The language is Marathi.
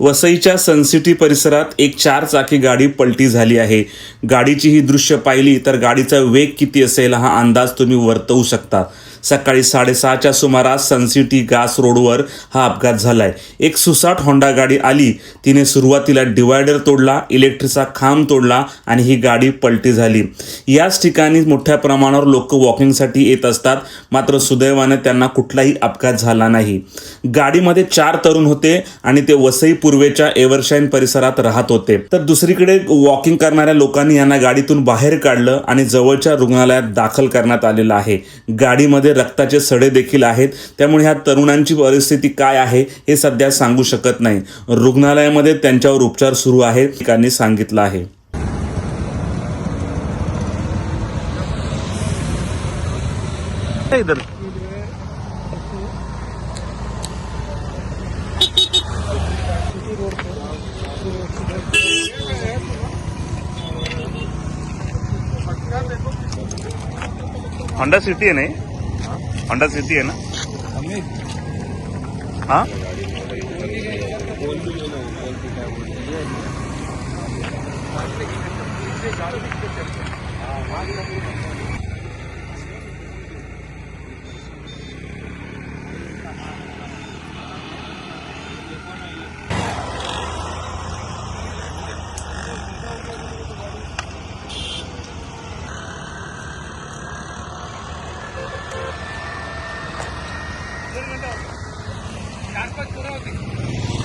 वसईच्या सनसिटी परिसरात एक चार चाकी गाडी पलटी झाली आहे. गाडीची ही दृश्य पाहिली तर गाडीचा वेग किती असेल हा अंदाज तुम्ही वर्तवू शकता. सकाळी साडेसहाच्या सुमारास सनसिटी गास रोडवर हा अपघात झालाय. एक सुसाट होंडा गाडी आली. तिने सुरुवातीला डिवायडर तोडला इलेक्ट्रिकचा खांब तोडला आणि ही गाडी पलटी झाली. याच ठिकाणी मोठ्या प्रमाणावर लोक वॉकिंगसाठी येत असतात. मात्र सुदैवाने त्यांना कुठलाही अपघात झाला नाही. गाडीमध्ये चार तरुण होते आणि ते वसई पूर्वेच्या एव्हरशाईन परिसरात राहत होते. तर दुसरीकडे वॉकिंग करणाऱ्या लोकांनी यांना गाडीतून बाहेर काढलं आणि जवळच्या रुग्णालयात दाखल करण्यात आलेलं आहे. गाडीमध्ये रक्ताचे सडे देखील आहेत. त्यामुळे ह्या तरुणांची परिस्थिती काय आहे हे सध्या सांगू शकत नाही. रुग्णालयामध्ये त्यांच्यावर उपचार सुरू आहेत ठिकाणी सांगितलं आहे. इधर होंडा सिटी है नहीं होंडा सिटी है ना हाँ चार पाँच पूरा होती